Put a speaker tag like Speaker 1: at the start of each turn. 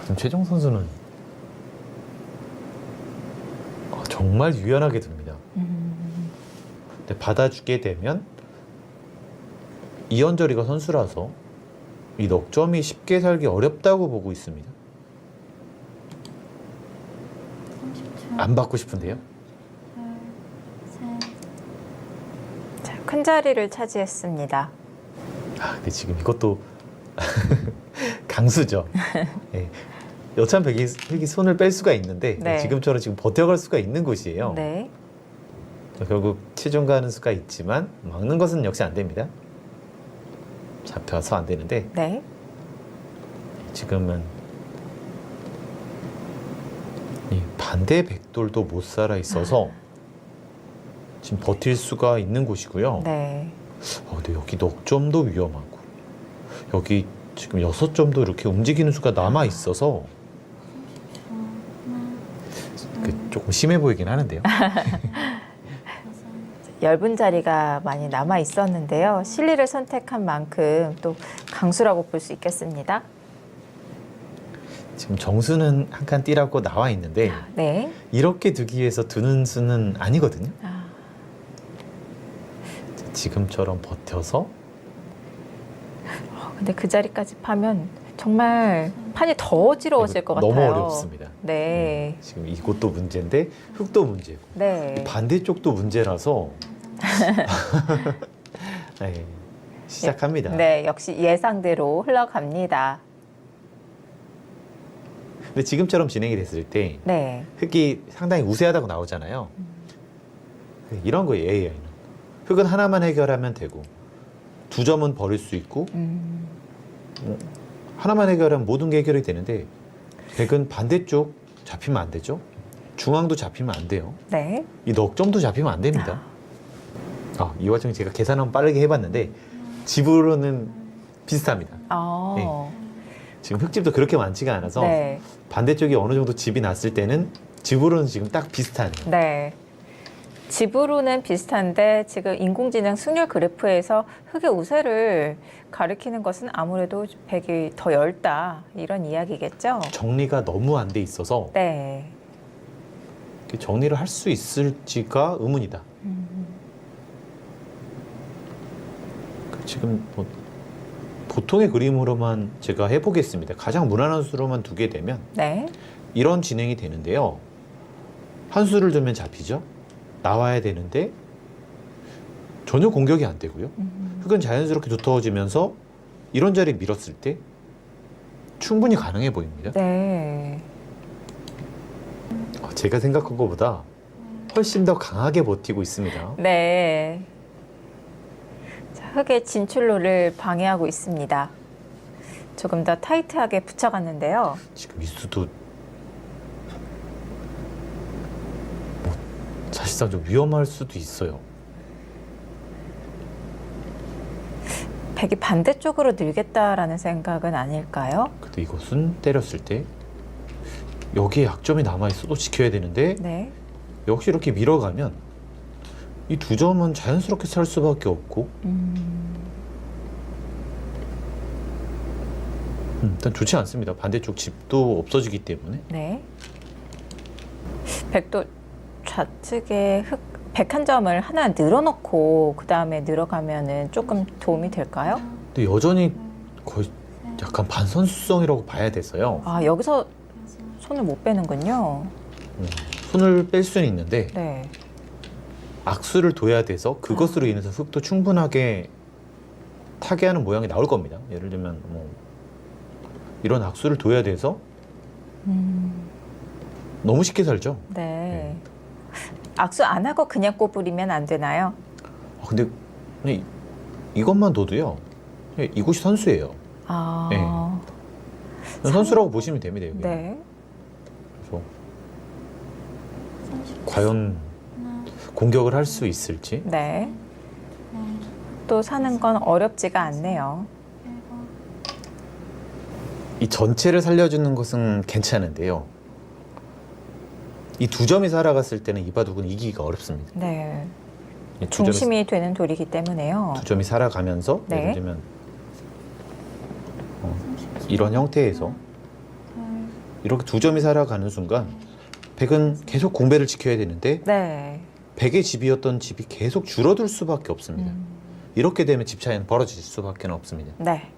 Speaker 1: 아, 지금 최종 선수는 어, 정말 유연하게 듭니다.
Speaker 2: 음,
Speaker 1: 근데 받아주게 되면 이현절이가 선수라서 이 넉점이 쉽게 살기 어렵다고 보고 있습니다.
Speaker 3: 30초.
Speaker 1: 안 받고 싶은데요.
Speaker 2: 자, 큰 자리를 차지했습니다.
Speaker 1: 아, 근데 지금 이것도 강수죠. 예. 여찬 백이, 백이 손을 뺄 수가 있는데
Speaker 2: 네.
Speaker 1: 지금처럼 지금 버텨갈 수가 있는 곳이에요.
Speaker 2: 네.
Speaker 1: 결국 최종 가는 수가 있지만 막는 것은 역시 안 됩니다. 잡혀서 안 되는데
Speaker 2: 네.
Speaker 1: 지금은 이 반대 백돌도 못 살아 있어서 지금 버틸 수가 있는 곳이고요.
Speaker 2: 네.
Speaker 1: 어, 근데 여기 넉 점도 위험하고 여기 지금 여섯 점도 이렇게 움직이는 수가 남아 있어서 그 조금 심해 보이긴 하는데요.
Speaker 2: 얇은 자리가 많이 남아 있었는데요. 실리를 선택한 만큼 또 강수라고 볼 수 있겠습니다.
Speaker 1: 지금 정수는 한 칸 띠라고 나와 있는데
Speaker 2: 네.
Speaker 1: 이렇게 두기 위해서 두는 수는 아니거든요.
Speaker 2: 아,
Speaker 1: 지금처럼 버텨서
Speaker 2: 어, 근데 그 자리까지 파면 정말 판이 더 어지러워질 것 같아요.
Speaker 1: 너무 어렵습니다.
Speaker 2: 네.
Speaker 1: 음, 지금 이곳도 문제인데 흙도 문제고
Speaker 2: 네.
Speaker 1: 반대쪽도 문제라서 네, 시작합니다.
Speaker 2: 네, 역시 예상대로 흘러갑니다.
Speaker 1: 근데 지금처럼 진행이 됐을 때
Speaker 2: 네.
Speaker 1: 흙이 상당히 우세하다고 나오잖아요. 이런 거예요, AI는. 흙은 하나만 해결하면 되고 두 점은 버릴 수 있고
Speaker 2: 음,
Speaker 1: 하나만 해결하면 모든 게 해결이 되는데 백은 반대쪽 잡히면 안 되죠. 중앙도 잡히면 안 돼요.
Speaker 2: 네.
Speaker 1: 이 넉점도 잡히면 안 됩니다. 아, 이 와중에 제가 계산 한번 빠르게 해봤는데 집으로는 비슷합니다.
Speaker 2: 어,
Speaker 1: 지금 흙집도 그렇게 많지가 않아서
Speaker 2: 네.
Speaker 1: 반대쪽이 어느 정도 집이 났을 때는 집으로는 지금 딱 비슷하네요.
Speaker 2: 네. 집으로는 비슷한데 지금 인공지능 승률 그래프에서 흙의 우세를 가리키는 것은 아무래도 백이 더 얇다 이런 이야기겠죠.
Speaker 1: 정리가 너무 안 돼 있어서
Speaker 2: 네.
Speaker 1: 정리를 할 수 있을지가 의문이다.
Speaker 2: 음,
Speaker 1: 그 지금 뭐 보통의 그림으로만 제가 해보겠습니다. 가장 무난한 수로만 두게 되면
Speaker 2: 네.
Speaker 1: 이런 진행이 되는데요. 한 수를 두면 잡히죠. 나와야 되는데 전혀 공격이 안 되고요.
Speaker 2: 음,
Speaker 1: 흙은 자연스럽게 두터워지면서 이런 자리 밀었을 때 충분히 가능해 보입니다.
Speaker 2: 네.
Speaker 1: 어, 제가 생각한 것보다 훨씬 더 강하게 버티고 있습니다.
Speaker 2: 네. 자, 흙의 진출로를 방해하고 있습니다. 조금 더 타이트하게 붙여갔는데요.
Speaker 1: 지금 이 수도 사실상 좀 위험할 수도 있어요.
Speaker 2: 백이 반대쪽으로 늘겠다라는 생각은 아닐까요?
Speaker 1: 근데 이것은 때렸을 때 여기에 약점이 남아 있어도 지켜야 되는데
Speaker 2: 네.
Speaker 1: 역시 이렇게 밀어가면 이 두 점은 자연스럽게 살 수밖에 없고
Speaker 2: 음,
Speaker 1: 음, 일단 좋지 않습니다. 반대쪽 집도 없어지기 때문에
Speaker 2: 네. 백도 좌측에 흙, 백한 점을 하나 늘어놓고 그 다음에 늘어가면은 조금 도움이 될까요?
Speaker 1: 근데 여전히 거의 약간 반선수성이라고 봐야 돼서요.
Speaker 2: 아 여기서 손을 못 빼는군요.
Speaker 1: 음, 손을 뺄 수는 있는데
Speaker 2: 네.
Speaker 1: 악수를 둬야 돼서 그것으로 인해서 흙도 충분하게 타게 하는 모양이 나올 겁니다. 예를 들면 뭐 이런 악수를 둬야 돼서
Speaker 2: 음,
Speaker 1: 너무 쉽게 살죠.
Speaker 2: 네. 악수 안 하고 그냥 꼬부리면 안 되나요?
Speaker 1: 아, 근데 그냥 이- 이것만 둬도요. 그냥 이곳이 선수예요.
Speaker 2: 아,
Speaker 1: 그냥 선수라고 보시면 됩니다. 여기.
Speaker 2: 네.
Speaker 1: 그래서 과연 공격을 할 수 있을지.
Speaker 2: 네. 또 사는 건 어렵지가 않네요.
Speaker 1: 이 전체를 살려주는 것은 괜찮은데요. 이 두 점이 살아갔을 때는 이 바둑은 이기기가 어렵습니다.
Speaker 2: 네.
Speaker 1: 이두 점이,
Speaker 2: 중심이 되는 돌이기 때문에요.
Speaker 1: 두 점이 살아가면서
Speaker 2: 네.
Speaker 1: 예를 들면 어, 이런 형태에서 이렇게 두 점이 살아가는 순간 백은 계속 공배를 지켜야 되는데
Speaker 2: 네.
Speaker 1: 백의 집이었던 집이 계속 줄어들 수밖에 없습니다.
Speaker 2: 음.
Speaker 1: 이렇게 되면 집 차이는 벌어질 수밖에 없습니다.
Speaker 2: 네.